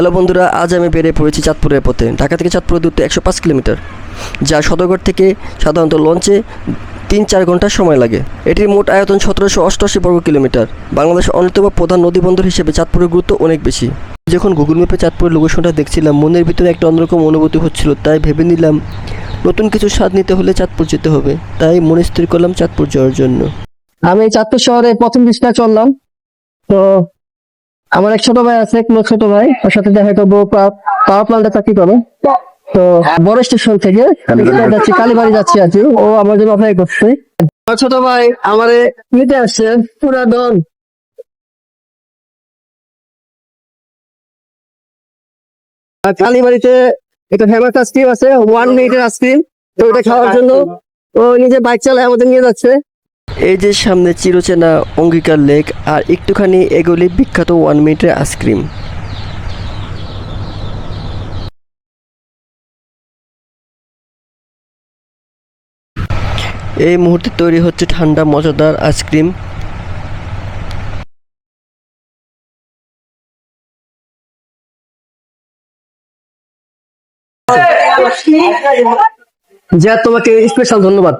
Hello বন্ধুরা, আজ আমি বেরিয়ে পড়েছি চাঁদপুরের পথে। ঢাকা থেকে চাঁদপুরের দূরত্ব একশো পাঁচ কিলোমিটার। যা সদরঘাট থেকে সাধারণত লঞ্চে তিন চার ঘণ্টা সময় লাগে। এটির মোট আয়তন সতেরোশো অষ্টআশি বর্গ কিলোমিটার। বাংলাদেশের অন্যতম প্রধান নদীবন্দর হিসেবে চাঁদপুরের গুরুত্ব অনেক বেশি। যখন গুগল ম্যাপে চাঁদপুরের লোকেশনটা দেখছিলাম, মনের ভিতরে একটা অন্যরকম অনুভূতি হচ্ছিল, তাই ভেবে নিলাম, নতুন কিছু স্বাদ নিতে হলে চাঁদপুর যেতে হবে। তাই মনে স্থির করলাম চাঁদপুর যাওয়ার জন্য। আমি চাঁদপুর শহরে প্রথম দিনটা চললাম। তো আমার এক ছোট ভাই আছে এক ছোট ভাই। ওর সাথে দেখা করব পাওয়ার প্লান্টে চাকরি করে। তো বড় স্টেশন থেকে যাচ্ছি কালীবাড়ি যাচ্ছি আর কি। ও আমার জন্য অপেক্ষা করছে। ছোট ভাই আমারে নিতে আসছে পুরা দল। কালীবাড়িতে একটা ফেমাস আইসক্রিম আছে ওয়ান মিনিটের আইসক্রিম তো ওটা খাওয়ার জন্য ও নিজে বাইক চালায় আমাদের নিয়ে যাচ্ছে। এই যে সামনে চিরচেনা অঙ্গিকার লেক আর একটুখানি এগোলে বিখ্যাত ওয়ান মিনিটের আইসক্রিম। এই মুহূর্তে তৈরি হচ্ছে ঠান্ডা মজাদার আইসক্রিম। যা তোমাকে স্পেশাল ধন্যবাদ।